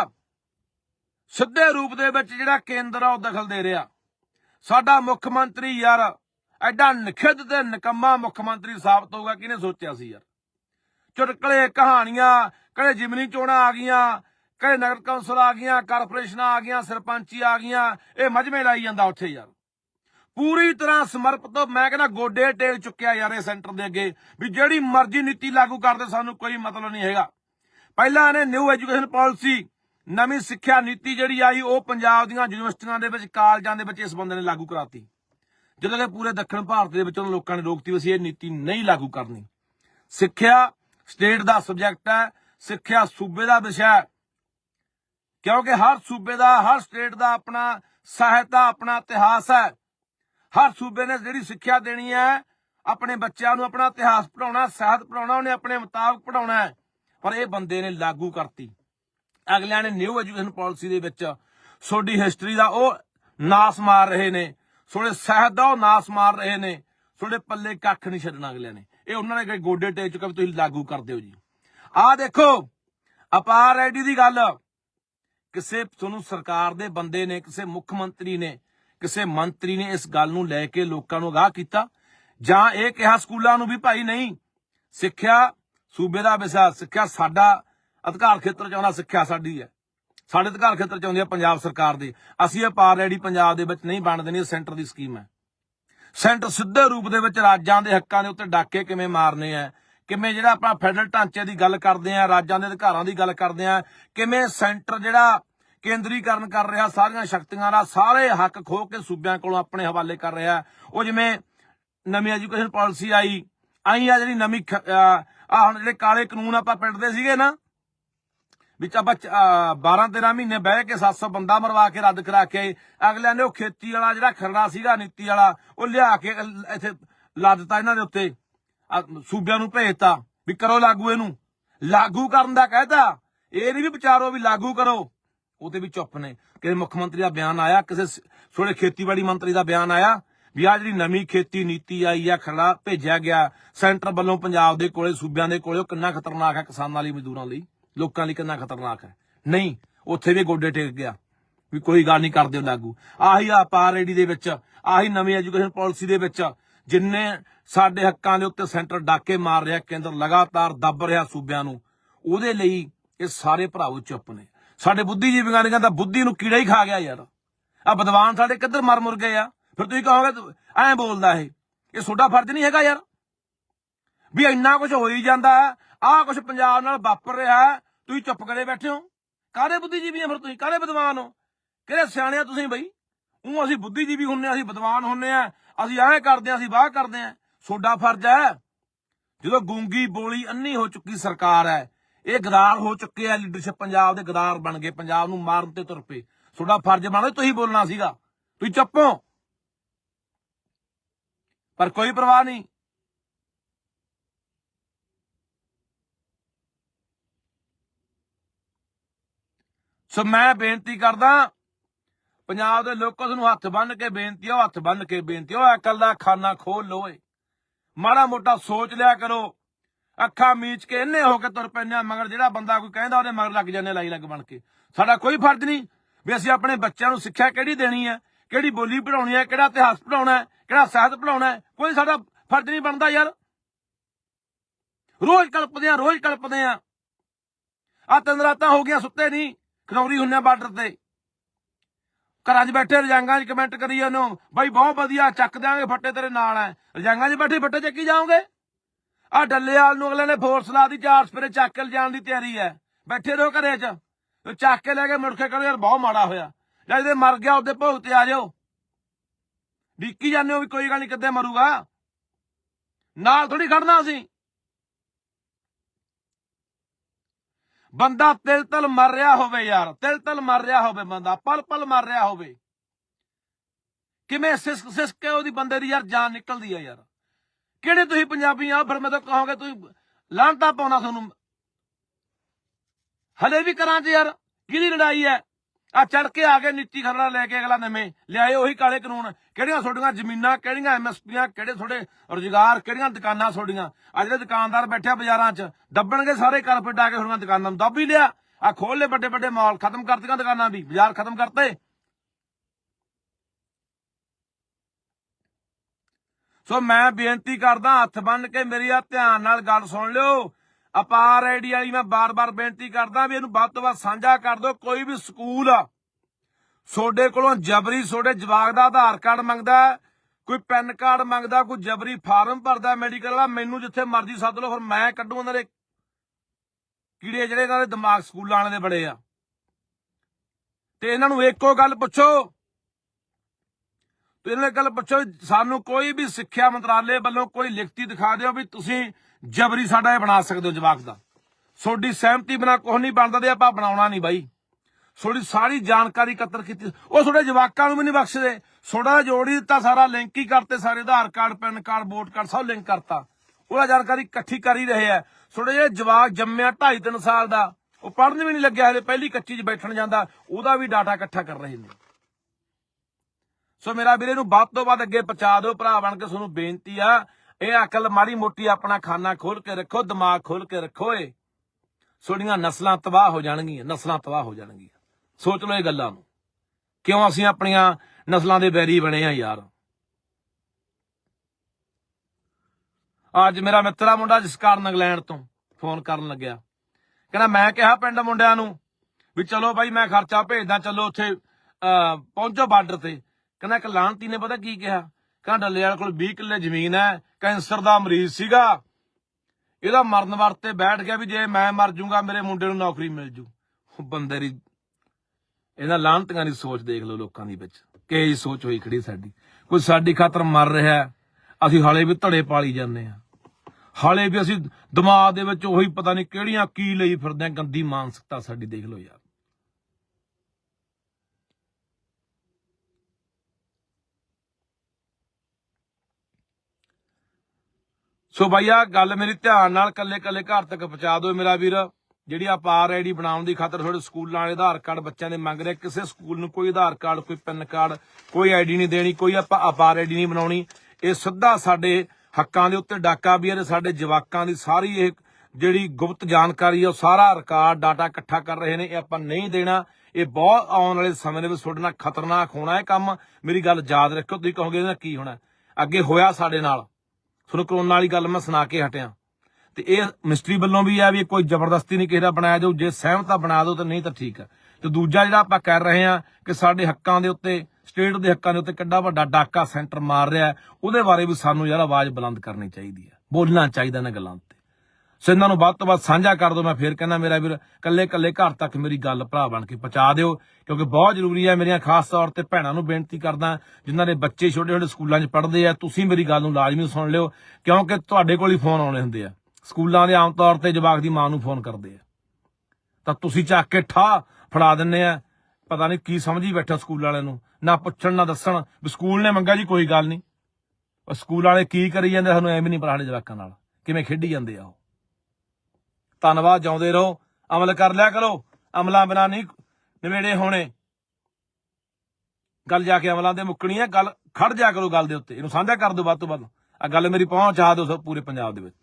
ਸਿੱਧੇ ਰੂਪ ਦੇ ਵਿੱਚ ਜਿਹੜਾ ਕੇਂਦਰ ਆ ਉਹ ਦਖਲ ਦੇ ਰਿਹਾ। ਸਾਡਾ ਮੁੱਖ ਮੰਤਰੀ ਯਾਰ, ਐਡਾ ਨਖਿੱਧ ਤੇ ਨਿਕੰਮਾ ਮੁੱਖ ਮੰਤਰੀ ਸਾਬਤ ਹੋਊਗਾ ਕਿਹਨੇ ਸੋਚਿਆ ਸੀ ਯਾਰ? ਚੁਟਕਲੇ, ਕਹਾਣੀਆਂ, ਕਦੇ ਜਿਮਨੀ ਚੋਣਾਂ ਆ ਗਈਆਂ, ਕਦੇ ਨਗਰ ਕੌਂਸਲ ਆ ਗਈਆਂ, ਕਾਰਪੋਰੇਸ਼ਨਾਂ ਆ ਗਈਆਂ, ਸਰਪੰਚੀ ਆ ਗਈਆਂ, ਇਹ ਮਜਮੇ ਲਾਈ ਜਾਂਦਾ ਉੱਥੇ ਯਾਰ। ਪੂਰੀ ਤਰ੍ਹਾਂ ਸਮਰਪਿਤ, ਮੈਂ ਕਹਿੰਦਾ ਗੋਡੇ ਟੇਲ ਚੁੱਕਿਆ ਯਾਰ ਇਹ ਸੈਂਟਰ ਦੇ ਅੱਗੇ, ਵੀ ਜਿਹੜੀ ਮਰਜ਼ੀ ਨੀਤੀ ਲਾਗੂ ਕਰਦੇ, ਸਾਨੂੰ ਕੋਈ ਮਤਲਬ ਨਹੀਂ ਹੈਗਾ। ਪਹਿਲਾਂ ਇਹਨੇ ਨਿਊ ਐਜੂਕੇਸ਼ਨ ਪਾਲਿਸੀ ਨਵੀਂ ਸਿੱਖਿਆ ਨੀਤੀ ਜਿਹੜੀ ਆਈ, ਉਹ ਪੰਜਾਬ ਦੀਆਂ ਯੂਨੀਵਰਸਿਟੀਆਂ ਦੇ ਵਿੱਚ, ਕਾਲਜਾਂ ਦੇ ਵਿੱਚ ਇਸ ਬੰਦੇ ਨੇ ਲਾਗੂ ਕਰਾਤੀ। ਜਦੋਂ ਕਿ ਪੂਰੇ ਦੱਖਣ ਭਾਰਤ ਦੇ ਵਿੱਚ ਉਹਨਾਂ ਲੋਕਾਂ ਨੇ ਰੋਕਤੀ ਵੀ ਅਸੀਂ ਇਹ ਨੀਤੀ ਨਹੀਂ ਲਾਗੂ ਕਰਨੀ। ਸਿੱਖਿਆ ਸਟੇਟ ਦਾ ਸਬਜੈਕਟ ਹੈ, ਸਿੱਖਿਆ ਸੂਬੇ ਦਾ ਵਿਸ਼ਾ ਹੈ। ਕਿਉਂਕਿ ਹਰ ਸੂਬੇ ਦਾ, ਹਰ ਸਟੇਟ ਦਾ ਆਪਣਾ ਸਾਹਿਤਾ ਆਪਣਾ ਇਤਿਹਾਸ ਹੈ। ਹਰ ਸੂਬੇ ਨੇ ਜਿਹੜੀ ਸਿੱਖਿਆ ਦੇਣੀ ਹੈ, ਆਪਣੇ ਬੱਚਿਆਂ ਨੂੰ ਆਪਣਾ ਇਤਿਹਾਸ ਪੜਾਉਣਾ ਸਾਹਿਤ ਪੜਾਉਣਾ ਉਹਨੇ ਆਪਣੇ ਮੁਤਾਬਕ ਪੜਾਉਣਾ ਹੈ। ਪਰ ਇਹ ਬੰਦੇ ਨੇ ਲਾਗੂ ਕਰਤੀ। ਅਗਲਿਆਂ ਨੇ ਨਿਊ ਐਜੂਕੇਸ਼ਨ ਪਾਲਿਸੀ ਦੇ ਵਿੱਚ ਤੁਹਾਡੀ ਹਿਸਟਰੀ ਦਾ ਉਹ ਨਾਸ ਮਾਰ ਰਹੇ ਨੇ ਤੁਹਾਡੇ ਸਾਹਿਤ ਦਾ ਉਹ ਨਾਸ ਮਾਰ ਰਹੇ ਨੇ ਤੁਹਾਡੇ ਪੱਲੇ ਕੱਖ ਨਹੀਂ ਛੱਡਣਾ ਅਗਲਿਆਂ ਨੇ। ਇਹ ਉਹਨਾਂ ਨੇ ਕਹੇ ਗੋਡੇ ਟੇਕ ਚੁੱਕਾ ਵੀ ਤੁਸੀਂ ਲਾਗੂ ਕਰ ਦਿਓ ਜੀ। ਆਹ ਦੇਖੋ, ਅਪਾਰ ਆਈਡੀ ਦੀ ਗੱਲ। ਕਿਸੇ ਤੁਹਾਨੂੰ ਸਰਕਾਰ ਦੇ ਬੰਦੇ ਨੇ, ਕਿਸੇ ਮੁੱਖ ਮੰਤਰੀ ਨੇ ਕਿਸੇ ਮੰਤਰੀ ਨੇ ਇਸ ਗੱਲ ਨੂੰ ਲੈ ਕੇ ਲੋਕਾਂ ਨੂੰ ਅਗਾਹ ਕੀਤਾ, ਜਾਂ ਇਹ ਕਿਹਾ ਸਕੂਲਾਂ ਨੂੰ ਵੀ ਭਾਈ ਨਹੀਂ, ਸਿੱਖਿਆ ਸੂਬੇ ਦਾ ਵਿਸ਼ਾ, ਸਿੱਖਿਆ ਸਾਡਾ ਅਧਿਕਾਰ ਖੇਤਰ ਚ ਆਉਣਾ ਸਿੱਖਿਆ ਸਾਡੀ ਹੈ। ਸਾਡੇ ਅਧਿਕਾਰ ਖੇਤਰ ਚ ਆਉਂਦੀ ਹੈ ਪੰਜਾਬ ਸਰਕਾਰ ਦੀ। ਅਸੀਂ ਇਹ ਪਾਰ ਰੈਡੀ ਪੰਜਾਬ ਦੇ ਵਿੱਚ ਨਹੀਂ ਬਣ ਦੇਣੀ, ਇਹ ਸੈਂਟਰ ਦੀ ਸਕੀਮ ਹੈ। ਸੈਂਟਰ ਸਿੱਧੇ ਰੂਪ ਦੇ ਵਿੱਚ ਰਾਜਾਂ ਦੇ ਹੱਕਾਂ ਦੇ ਉੱਤੇ ਡਾਕੇ ਕਿਵੇਂ ਮਾਰਨੇ ਆ ਕਿਵੇਂ ਜਿਹੜਾ ਆਪਾਂ ਫੈਡਰਲ ਢਾਂਚੇ ਦੀ ਗੱਲ ਕਰਦੇ ਆ ਰਾਜਾਂ ਦੇ ਅਧਿਕਾਰਾਂ ਦੀ ਗੱਲ ਕਰਦੇ ਆ ਕਿਵੇਂ ਸੈਂਟਰ ਜਿਹੜਾ ਕੇਂਦਰੀਕਰਨ ਕਰ ਰਿਹਾ, ਸਾਰੀਆਂ ਸ਼ਕਤੀਆਂ ਦਾ ਸਾਰੇ ਹੱਕ ਖੋ ਕੇ ਸੂਬਿਆਂ ਕੋਲੋਂ ਆਪਣੇ ਹਵਾਲੇ ਕਰ ਰਿਹਾ ਉਹ ਜਿਵੇਂ ਨਵੀਂ ਐਜੂਕੇਸ਼ਨ ਪਾਲਿਸੀ ਆਈ ਆਈ ਆ ਜਿਹੜੀ ਨਵੀਂ ਆ ਹੁਣ ਜਿਹੜੇ ਕਾਲੇ ਕਾਨੂੰਨ ਆਪਾਂ ਪਿੰਡ ਦੇ ਸੀਗੇ ਨਾ, ਵਿੱਚ ਆਪਾਂ 12 13 ਮਹੀਨੇ ਬਹਿ ਕੇ 700 ਬੰਦਾ ਮਰਵਾ ਕੇ ਰੱਦ ਕਰਾ ਕੇ ਆਏ। ਅਗਲਿਆਂ ਨੇ ਉਹ ਖੇਤੀ ਵਾਲਾ ਜਿਹੜਾ ਖਰੜਾ ਸੀਗਾ, ਨੀਤੀ ਵਾਲਾ, ਉਹ ਲਿਆ ਕੇ ਇ- ਇੱਥੇ ਲੱਦਤਾ ਇਹਨਾਂ ਦੇ ਉੱਤੇ। ਸੂਬਿਆਂ ਨੂੰ ਭੇਜਤਾ ਵੀ ਕਰੋ ਲਾਗੂ ਇਹਨੂੰ। ਲਾਗੂ ਕਰਨ ਦਾ ਕਹਿਤਾ, ਇਹ ਨਹੀਂ ਵੀ ਵਿਚਾਰੋ ਵੀ ਲਾਗੂ ਕਰੋ। ਉਹਦੇ ਵੀ ਚੁੱਪ ਨੇ। ਕਿਸੇ ਮੁੱਖ ਮੰਤਰੀ ਦਾ ਬਿਆਨ ਆਇਆ, ਕਿਸੇ ਸ- ਖੇਤੀਬਾੜੀ ਮੰਤਰੀ ਦਾ ਬਿਆਨ ਆਇਆ ਵੀ ਆ ਜਿਹੜੀ ਨਵੀਂ ਖੇਤੀ ਨੀਤੀ ਆਈ ਆ ਖੜਾ ਭੇਜਿਆ ਗਿਆ, ਸੈਂਟਰ ਵੱਲੋਂ ਪੰਜਾਬ ਦੇ ਕੋਲੇ, ਸੂਬਿਆਂ ਦੇ ਕੋਲੇ, ਉਹ ਕਿੰਨਾ ਖਤਰਨਾਕ ਹੈ ਕਿਸਾਨਾਂ ਲਈ, ਮਜ਼ਦੂਰਾਂ ਲਈ? ਲੋਕਾਂ ਲਈ ਕਿੰਨਾ ਖਤਰਨਾਕ ਹੈ? ਨਹੀਂ, ਉੱਥੇ ਵੀ ਗੋਡੇ ਟੇਕ ਗਿਆ ਵੀ ਕੋਈ ਗੱਲ ਨਹੀਂ ਕਰਦੇ ਉਹ ਲਾਗੂ। ਆਹੀ ਆ ਪਾਰ ਦੇ ਵਿੱਚ, ਆਹੀ ਨਵੀਂ ਐਜੂਕੇਸ਼ਨ ਪਾਲਿਸੀ ਦੇ ਵਿੱਚ, ਜਿੰਨੇ ਸਾਡੇ ਹੱਕਾਂ ਦੇ ਉੱਤੇ ਸੈਂਟਰ ਡਾਕੇ ਮਾਰ ਰਿਹਾ, ਕੇਂਦਰ ਲਗਾਤਾਰ ਦੱਬ ਰਿਹਾ ਸੂਬਿਆਂ ਨੂੰ, ਉਹਦੇ ਲਈ ਇਹ ਸਾਰੇ ਭਰਾਵੋ ਚੁੱਪ ਨੇ। ਸਾਡੇ ਬੁੱਧੀਜੀਵੀਆਂ ਨੇ ਕਹਿੰਦਾ, ਬੁੱਧੀ ਨੂੰ ਕੀੜਾ ਹੀ ਖਾ ਗਿਆ ਯਾਰ। ਆ ਵਿਦਵਾਨ ਸਾਡੇ ਕਿੱਧਰ ਮਰ ਮੁਰ ਗਏ ਆ? ਫਿਰ ਤੁਸੀਂ ਕਹੋਗੇ ਐਂ ਬੋਲਦਾ ਇਹ ਇਹ ਤੁਹਾਡਾ ਫਰਜ਼ ਨਹੀਂ ਹੈਗਾ ਯਾਰ। ਵੀ ਇੰਨਾ ਕੁਝ ਹੋ ਹੀ ਜਾਂਦਾ ਆਹ ਕੁਝ ਪੰਜਾਬ ਨਾਲ ਵਾਪਰ ਰਿਹਾ ਤੁਸੀਂ ਚੁੱਪ ਕਰੇ ਬੈਠੇ ਹੋ। ਕਾਹਦੇ ਬੁੱਧੀਜੀਵੀ ਆ ਫਿਰ ਤੁਸੀਂ? ਕਾਹਦੇ ਵਿਦਵਾਨ ਹੋ? ਕਿਹੜੇ ਸਿਆਣੇ ਆ ਤੁਸੀਂ ਬਈ? ਉਹ ਅਸੀਂ ਬੁੱਧੀਜੀਵੀ ਹੁੰਨੇ ਆ, ਅਸੀਂ ਵਿਦਵਾਨ ਹੁੰਨੇ ਆ, ਅਸੀਂ ਐਂ ਕਰਦੇ ਆ, ਅਸੀਂ ਵਾਹ ਕਰਦੇ ਆ। ਤੁਹਾਡਾ ਫਰਜ਼ ਹੈ। ਜਦੋਂ ਗੂੰਗੀ ਬੋਲੀ ਅੰਨੀ ਹੋ ਚੁੱਕੀ ਸਰਕਾਰ ਹੈ ਇਹ ਗਦਾਰ ਹੋ ਚੁੱਕੇ ਆ ਲੀਡਰਸ਼ਿਪ ਪੰਜਾਬ ਦੇ ਗਦਾਰ ਬਣ ਗਏ ਪੰਜਾਬ ਨੂੰ ਮਾਰਨ ਤੇ ਤੁਰ ਪਏ। ਤੁਹਾਡਾ ਫਰਜ਼ ਬਣਦਾ ਤੁਸੀਂ ਬੋਲਣਾ ਸੀਗਾ। ਤੁਸੀਂ ਚੱਪੋ ਪਰ ਕੋਈ ਪਰਵਾਹ ਨਹੀਂ। ਸੋ ਮੈਂ ਬੇਨਤੀ ਕਰਦਾ ਪੰਜਾਬ ਦੇ ਲੋਕਾਂ ਨੂੰ ਹੱਥ ਬੰਨ ਕੇ ਬੇਨਤੀ ਆ ਹੱਥ ਬੰਨ ਕੇ ਬੇਨਤੀ ਆ, ਉਹ ਅਕਲ ਦਾ ਖਾਨਾ ਖੋਲ ਲਓ ਏ ਮਾੜਾ ਮੋਟਾ ਸੋਚ ਲਿਆ ਕਰੋ। ਅੱਖਾਂ ਮੀਚ ਕੇ ਇੰਨੇ ਹੋ ਕੇ ਤੁਰ ਪੈਂਦੇ ਆ, ਮਗਰ ਜਿਹੜਾ ਬੰਦਾ ਕੋਈ ਕਹਿੰਦਾ, ਉਹਦੇ ਮਗਰ ਲੱਗ ਜਾਂਦੇ ਲਾਈ ਲੱਗ ਬਣ ਕੇ। ਸਾਡਾ ਕੋਈ ਫਰਜ਼ ਨਹੀਂ ਵੀ ਅਸੀਂ ਆਪਣੇ ਬੱਚਿਆਂ ਨੂੰ ਸਿੱਖਿਆ ਕਿਹੜੀ ਦੇਣੀ ਹੈ, ਕਿਹੜੀ ਬੋਲੀ ਪੜਾਉਣੀ ਹੈ, ਕਿਹੜਾ ਇਤਿਹਾਸ ਪੜਾਉਣਾ ਹੈ, ਕਿਹੜਾ ਸਾਹਿਤ ਪੜਾਉਣਾ ਹੈ, ਕੋਈ ਸਾਡਾ ਫਰਜ਼ ਨਹੀਂ ਬਣਦਾ ਯਾਰ। ਰੋਜ਼ ਕਲਪਦੇ ਆ, ਰੋਜ਼ ਕਲਪਦੇ ਆ। ਆ ਤਿੰਨ ਰਾਤਾਂ ਹੋ ਗਈਆਂ ਸੁੱਤੇ ਨਹੀਂ, ਖਨੌਰੀ ਹੁੰਨੇ ਬਾਰਡਰ ਤੇ। ਘਰਾਂ 'ਚ ਬੈਠੇ ਰਜਾਂਗਾਂ 'ਚ ਕਮੈਂਟ ਕਰੀ ਜਾਂਦੇ ਹੋ, ਬਾਈ ਬਹੁਤ ਵਧੀਆ, ਚੱਕ ਦਿਆਂਗੇ ਫੱਟੇ ਤੇਰੇ ਨਾਲ ਐ। ਰਜਾਂਗਾਂ 'ਚ ਬੈਠੇ, ਫੱਟੇ ਚੱਕੀ ਜਾਓਗੇ? ਆ ਡੱਲੇਵਾਲ ਨੂੰ ਅਗਲੇ ਨੇ ਫੋਰਸ ਲਾ ਦੀ ਚਾਰ ਸਪਰੇ ਚੱਕ ਕੇ ਲਿਜਾਣ ਦੀ ਤਿਆਰੀ ਹੈ। ਬੈਠੇ ਰਹੋ ਘਰੇ 'ਚ। ਚੱਕ ਕੇ ਲੈ ਕੇ ਮੁੜ ਕੇ ਕਹਿੰਦੇ ਯਾਰ ਬਹੁਤ ਮਾੜਾ ਹੋਇਆ। ਜਦ ਇਹਦੇ ਮਰ ਗਿਆ, ਉਹਦੇ ਭੋਗ ਤੇ ਆ ਜਾਓ। ਡੀਕੀ ਜਾਂਦੇ ਹੋ ਵੀ ਕੋਈ ਗੱਲ ਨਹੀਂ ਕਿੱਦੇ ਮਰੂਗਾ? ਨਾਲ ਥੋੜੀ ਖੜਨਾ ਅਸੀਂ। ਬੰਦਾ ਤਿਲ ਤਲ ਮਰ ਰਿਹਾ ਹੋਵੇ ਯਾਰ ਤਿਲ ਤਲ ਮਰ ਰਿਹਾ ਹੋਵੇ ਬੰਦਾ ਪਲ ਪਲ ਮਰ ਰਿਹਾ ਹੋਵੇ। ਕਿਵੇਂ ਸਿਸਕ ਸਿਸਕ ਕੇ ਉਹਦੀ ਬੰਦੇ ਦੀ ਯਾਰ ਜਾਨ ਨਿਕਲਦੀ ਆ ਯਾਰ। ਕਿਹੜੇ ਤੁਸੀਂ ਪੰਜਾਬੀ ਆ? ਫਿਰ ਮੈਂ ਤਾਂ ਕਹਾਂਗਾ ਤੁਸੀਂ ਲਾਂਟਾ ਪਾਉਣਾ ਤੁਹਾਨੂੰ। ਹਲੇ ਵੀ ਕਰਾਂ ਚ ਯਾਰ, ਕਿਹਦੀ ਲੜਾਈ ਹੈ? ਆ ਚੜ ਕੇ ਆ ਕੇ ਨੀਤੀ ਖਰੜਾ ਲੈ ਕੇ ਅਗਲਾ ਨਵੇਂ, ਲਿਆਏ ਉਹੀ ਕਾਲੇ ਕਾਨੂੰਨ। ਕਿਹੜੀਆਂ ਤੁਹਾਡੀਆਂ ਜ਼ਮੀਨਾਂ, ਕਿਹੜੀਆਂ ਐਮਐਸਪੀਆਂ, ਕਿਹੜੇ ਤੁਹਾਡੇ ਰੁਜ਼ਗਾਰ, ਕਿਹੜੀਆਂ ਦੁਕਾਨਾਂ ਤੁਹਾਡੀਆਂ? ਆ ਜਿਹੜੇ ਦੁਕਾਨਦਾਰ ਬੈਠੇ ਬਾਜ਼ਾਰਾਂ 'ਚ, ਦੱਬਣਗੇ ਸਾਰੇ ਕਾਰਪੇਟ ਆ ਕੇ ਤੁਹਾਡੀਆਂ ਦੁਕਾਨਾਂ ਨੂੰ। ਦੱਬ ਹੀ ਲਿਆ। ਆ ਖੋਲ ਲੈ ਵੱਡੇ ਵੱਡੇ ਮਾਲ, ਖਤਮ ਕਰਤੀਆਂ ਦੁਕਾਨਾਂ ਵੀ, ਬਾਜ਼ਾਰ ਖਤਮ ਕਰਤੇ। ਸੋ ਮੈਂ ਬੇਨਤੀ ਕਰਦਾ ਹੱਥ ਬੰਨ ਕੇ ਮੇਰੀ ਆ ਧਿਆਨ ਨਾਲ ਗੱਲ ਸੁਣ ਲਿਓ। ਅਪਾਰ ਆਈਡੀ ਵਾਲੀ ਮੈਂ ਬਾਰ-ਬਾਰ ਬੇਨਤੀ ਕਰਦਾ ਵੀ ਇਹਨੂੰ ਵੱਧ ਤੋਂ ਵੱਧ ਸਾਂਝਾ ਕਰ ਦਿਓ, ਕੋਈ ਵੀ ਸਕੂਲ ਆ ਤੁਹਾਡੇ ਕੋਲੋਂ ਜਬਰੀ ਤੁਹਾਡੇ ਜਵਾਕ ਦਾ ਆਧਾਰ ਕਾਰਡ ਮੰਗਦਾ ਕੋਈ ਪੈਨ ਕਾਰਡ ਮੰਗਦਾ, ਕੋਈ ਜਬਰੀ ਫਾਰਮ ਭਰਦਾ ਮੈਡੀਕਲ ਵਾਲਾ, ਮੈਨੂੰ ਜਿੱਥੇ ਮਰਜ਼ੀ ਸੱਦ ਲਓ, ਫਿਰ ਮੈਂ ਕੱਢੂ ਉਹਨਾਂ ਦੇ ਕੀੜੇ ਜਿਹੜੇ ਇਹਨਾਂ ਦੇ ਦਿਮਾਗ ਸਕੂਲਾਂ ਵਾਲੇ ਦੇ ਬੜੇ ਆ। ਤੇ ਇਹਨਾਂ ਨੂੰ ਇੱਕੋ ਗੱਲ ਪੁੱਛੋ ਤੇ ਇਹਨਾਂ ਗੱਲ ਪੁੱਛੋ, ਸਾਨੂੰ ਕੋਈ ਵੀ ਸਿੱਖਿਆ ਮੰਤਰਾਲੇ ਵੱਲੋਂ ਕੋਈ ਲਿਖਤੀ ਦਿਖਾ ਦਿਓ ਵੀ ਤੁਸੀਂ ਜਬਰੀ ਸਾਡਾ ਇਹ ਬਣਾ ਸਕਦੇ ਹੋ ਜਵਾਕ ਦਾ। ਤੁਹਾਡੀ ਸਹਿਮਤੀ ਬਿਨਾ ਕੁਝ ਨਹੀਂ ਬਣਦਾ ਤੇ ਆਪਾਂ ਬਣਾਉਣਾ ਨਹੀਂ ਬਾਈ। ਤੁਹਾਡੀ ਸਾਰੀ ਜਾਣਕਾਰੀ ਇਕੱਤਰ ਕੀਤੀ। ਉਹ ਤੁਹਾਡੇ ਜਵਾਕਾਂ ਨੂੰ ਵੀ ਨਹੀਂ ਬਖਸ਼ਦੇ। ਤੁਹਾਡਾ ਜੋੜ ਹੀ ਦਿੱਤਾ ਸਾਰਾ, ਲਿੰਕ ਹੀ ਕਰਤੇ ਸਾਰੇ, Aadhaar card, PAN card, vote card, ਸਭ ਲਿੰਕ ਕਰਤਾ। ਉਹਦਾ ਜਾਣਕਾਰੀ ਇਕੱਠੀ ਕਰ ਹੀ ਰਹੇ ਆ। ਤੁਹਾਡੇ ਜਿਹੜੇ ਜਵਾਕ ਜੰਮਿਆ 2.5 3 ਸਾਲ ਦਾ, ਉਹ ਪੜ੍ਹਨ ਵੀ ਨਹੀਂ ਲੱਗਿਆ ਹਲੇ ਪਹਿਲੀ ਕੱਚੀ 'ਚ ਬੈਠਣ ਜਾਂਦਾ, ਉਹਦਾ ਵੀ ਡਾਟਾ ਇਕੱਠਾ ਕਰ ਰਹੇ ਨੇ। ਸੋ ਮੇਰਾ ਵੀਰੇ ਨੂੰ ਵੱਧ ਤੋਂ ਵੱਧ ਅੱਗੇ ਪਹੁੰਚਾ ਦਿਓ ਭਰਾ ਬਣ ਕੇ ਤੁਹਾਨੂੰ ਬੇਨਤੀ ਆ ਇਹ ਅਕਲ ਮਾੜੀ ਮੋਟੀ ਆਪਣਾ ਖਾਨਾ ਖੋਲ ਕੇ ਰੱਖੋ ਦਿਮਾਗ ਖੋਲ ਕੇ ਰੱਖੋ ਏ। ਤੁਹਾਡੀਆਂ ਨਸਲਾਂ ਤਬਾਹ ਹੋ ਜਾਣਗੀਆਂ ਨਸਲਾਂ ਤਬਾਹ ਹੋ ਜਾਣਗੀਆਂ। ਸੋਚ ਲਓ ਇਹ ਗੱਲਾਂ ਨੂੰ। ਕਿਉਂ ਅਸੀਂ ਆਪਣੀਆਂ ਨਸਲਾਂ ਦੇ ਬੈਰੀ ਬਣੇ ਆ ਯਾਰ? ਅੱਜ ਮੇਰਾ ਮਿੱਤਰਾ ਮੁੰਡਾ ਜਿਸ ਕਾਰਨ ਇੰਗਲੈਂਡ ਤੋਂ ਫੋਨ ਕਰਨ ਲੱਗਿਆ। ਕਹਿੰਦਾ ਮੈਂ ਕਿਹਾ ਪਿੰਡ ਮੁੰਡਿਆਂ ਨੂੰ ਵੀ ਚਲੋ ਬਾਈ ਮੈਂ ਖਰਚਾ ਭੇਜਦਾ ਚਲੋ ਉੱਥੇ ਅਹ, ਪਹੁੰਚੋ ਬਾਰਡਰ ਤੇ। ਕਹਿੰਦਾ ਇੱਕ ਲਾਂਤੀ ਨੇ ਪਤਾ ਕੀ ਕਿਹਾ? ਕਹਿੰਦਾ ਡੱਲੇ ਵਾਲੇ ਕੋਲ 20 ਕਿੱਲੇ ਜ਼ਮੀਨ ਹੈ, ਕੈਂਸਰ ਦਾ ਮਰੀਜ਼ ਸੀਗਾ। ਇਹਦਾ ਮਰਨ ਵਰਤੇ ਬੈਠ ਗਿਆ ਵੀ ਜੇ ਮੈਂ ਮਰ ਜਾਊਂਗਾ ਮੇਰੇ ਮੁੰਡੇ ਨੂੰ ਨੌਕਰੀ ਮਿਲ ਜੂ। ਬੰਦੇ ਦੀ ਇਹਨਾਂ ਲਾਂਤੀਆਂ ਦੀ ਸੋਚ ਦੇਖ ਲਓ ਲੋਕਾਂ ਦੀ ਵਿੱਚ। ਕਿਹੀ ਸੋਚ ਹੋਈ ਖੜੀ ਸਾਡੀ। ਕੋਈ ਸਾਡੀ ਖਾਤਰ ਮਰ ਰਿਹਾ ਅਸੀਂ ਹਾਲੇ ਵੀ ਧੜੇ ਪਾਲੀ ਜਾਂਦੇ ਆ ਹਾਲੇ ਵੀ ਅਸੀਂ ਦਿਮਾਗ ਦੇ ਵਿੱਚ ਉਹੀ ਪਤਾ ਨਹੀਂ ਕਿਹੜੀਆਂ ਕੀ ਲਈ ਫਿਰਦੇ ਆ ਗੰਦੀ ਮਾਨਸਿਕਤਾ ਸਾਡੀ ਦੇਖ ਲਓ ਯਾਰ। ਸੋ ਭਈਆ ਗੱਲ ਮੇਰੀ ਧਿਆਨ ਨਾਲ ਕੱਲੇ ਕੱਲੇ ਘਰ ਤੱਕ ਪਹੁੰਚਾ ਦਿਓ ਮੇਰਾ ਵੀਰ। ਜਿਹੜੀ ਆਪਾਂ ਆਈਡੀ ਬਣਾਉਣ ਦੀ ਖਾਤਰ ਤੁਹਾਡੇ ਸਕੂਲਾਂ ਵਾਲੇ ਆਧਾਰ ਕਾਰਡ ਬੱਚਿਆਂ ਦੇ ਮੰਗ ਰਹੇ, ਕਿਸੇ ਸਕੂਲ ਨੂੰ ਕੋਈ ਆਧਾਰ ਕਾਰਡ, ਕੋਈ ਪੈਨ ਕਾਰਡ, ਕੋਈ ਆਈਡੀ ਨਹੀਂ ਦੇਣੀ, ਕੋਈ ਆਪਾਂ ਅਪਾਰ ਆਈਡੀ ਨਹੀਂ ਬਣਾਉਣੀ। ਇਹ ਸਿੱਧਾ ਸਾਡੇ ਹੱਕਾਂ ਦੇ ਉੱਤੇ ਡਾਕਾ ਵੀ ਹੈ ਤੇ ਸਾਡੇ ਜਵਾਕਾਂ ਦੀ ਸਾਰੀ ਇਹ ਜਿਹੜੀ ਗੁਪਤ ਜਾਣਕਾਰੀ ਹੈ, ਉਹ ਸਾਰਾ ਰਿਕਾਰਡ ਡਾਟਾ ਇਕੱਠਾ ਕਰ ਰਹੇ ਨੇ, ਇਹ ਆਪਾਂ ਨਹੀਂ ਦੇਣਾ। ਇਹ ਬਹੁਤ ਆਉਣ ਵਾਲੇ ਸਮੇਂ ਦੇ ਵਿੱਚ ਤੁਹਾਡੇ ਨਾਲ ਖਤਰਨਾਕ ਹੋਣਾ ਹੈ ਕੰਮ। ਮੇਰੀ ਗੱਲ ਯਾਦ ਰੱਖਿਓ, ਤੁਸੀਂ ਕਹੋਗੇ ਇਹਦਾ ਕੀ ਹੋਣਾ? ਅੱਗੇ ਹੋਇਆ ਸਾਡੇ ਨਾਲ। ਤੁਹਾਨੂੰ ਕਰੋਨਾ ਵਾਲੀ ਗੱਲ ਮੈਂ ਸੁਣਾ ਕੇ ਹਟਿਆ। ਤੇ ਇਹ ਮਿਸਟਰੀ ਵੱਲੋਂ ਵੀ ਆ ਵੀ ਇਹ ਕੋਈ ਜ਼ਬਰਦਸਤੀ ਨਹੀਂ ਕਿਸੇ ਦਾ ਬਣਾਇਆ ਜਾਊ, ਜੇ ਸਹਿਮਤ ਆ ਬਣਾ ਦਿਓ ਤੇ ਨਹੀਂ ਤਾਂ ਠੀਕ ਆ। ਤੇ ਦੂਜਾ ਜਿਹੜਾ ਆਪਾਂ ਕਰ ਰਹੇ ਆ ਕਿ ਸਾਡੇ ਹੱਕਾਂ ਦੇ ਉੱਤੇ, ਸਟੇਟ ਦੇ ਹੱਕਾਂ ਦੇ ਉੱਤੇ ਕਿੱਡਾ ਵੱਡਾ ਡਾਕਾ ਸੈਂਟਰ ਮਾਰ ਰਿਹਾ, ਉਹਦੇ ਬਾਰੇ ਵੀ ਸਾਨੂੰ ਯਾਰ ਆਵਾਜ਼ ਬੁਲੰਦ ਕਰਨੀ ਚਾਹੀਦੀ ਹੈ ਬੋਲਣਾ ਚਾਹੀਦਾ ਇਹਨਾਂ ਗੱਲਾਂ ਸੋ ਇਹਨਾਂ ਨੂੰ ਵੱਧ ਤੋਂ ਵੱਧ ਸਾਂਝਾ ਕਰ ਦਿਓ। ਮੈਂ ਫੇਰ ਕਹਿੰਦਾ, ਮੇਰਾ ਵੀਰ ਕੱਲੇ ਕੱਲੇ ਘਰ ਤੱਕ ਮੇਰੀ ਗੱਲ ਭਰਾ ਬਣ ਕੇ ਪਹੁੰਚਾ ਦਿਓ, ਕਿਉਂਕਿ ਬਹੁਤ ਜ਼ਰੂਰੀ ਹੈ ਮੇਰੀਆਂ ਖਾਸ ਤੌਰ ਤੇ ਭੈਣਾਂ ਨੂੰ ਬੇਨਤੀ ਕਰਦਾ, ਜਿਨ੍ਹਾਂ ਦੇ ਬੱਚੇ ਛੋਟੇ ਛੋਟੇ ਸਕੂਲਾਂ 'ਚ ਪੜ੍ਹਦੇ ਆ, ਤੁਸੀਂ ਮੇਰੀ ਗੱਲ ਨੂੰ ਲਾਜ਼ਮੀ ਸੁਣ ਲਿਓ, ਕਿਉਂਕਿ ਤੁਹਾਡੇ ਕੋਲ ਹੀ ਫੋਨ ਆਉਣੇ ਹੁੰਦੇ ਆ। ਸਕੂਲਾਂ ਦੇ ਆਮ ਤੌਰ ਤੇ ਜਵਾਕ ਦੀ ਮਾਂ ਨੂੰ ਫੋਨ ਕਰਦੇ ਆ। ਤਾਂ ਤੁਸੀਂ ਚੱਕ ਕੇ ਠਾ ਫੜਾ ਦਿੰਨੇ ਆ। ਪਤਾ ਨਹੀਂ ਕੀ ਸਮਝੀ ਬੈਠਾ ਸਕੂਲ ਵਾਲਿਆਂ ਨੂੰ। ਨਾ ਪੁੱਛਣ, ਨਾ ਦੱਸਣ, ਵੀ ਸਕੂਲ ਨੇ ਮੰਗਾ ਜੀ, ਕੋਈ ਗੱਲ ਨਹੀਂ। ਸਕੂਲ ਵਾਲੇ ਕੀ ਕਰੀ ਜਾਂਦੇ ਸਾਨੂੰ ਐਵੇਂ ਨਹੀਂ ਪਤਾ ਜਵਾਕਾਂ ਨਾਲ, ਕਿਵੇਂ ਖੇਡੀ ਜਾਂਦੇ ਆ ਉਹ। ਧੰਨਵਾਦ, ਜਾਉਂਦੇ ਰਹੋ। ਅਮਲ ਕਰ ਲਿਆ ਕਰੋ। ਅਮਲਾਂ ਬਿਨਾ ਨਹੀਂ ਨਿਵੇੜੇ ਹੋਣੇ। ਗੱਲ ਜਾ ਕੇ ਅਮਲਾਂ ਦੇ ਮੁੱਕਣੀ ਹੈ। ਗੱਲ ਖੜ ਜਾ ਕਰੋ ਗੱਲ ਦੇ ਉੱਤੇ। ਇਹਨੂੰ ਸਾਂਝਾ ਕਰ ਦਿਓ ਵੱਧ ਤੋਂ ਵੱਧ। ਆ ਗੱਲ ਮੇਰੀ ਪਹੁੰਚ ਆ ਦਿਓ ਸਭ ਪੂਰੇ ਪੰਜਾਬ ਦੇ ਵਿੱਚ।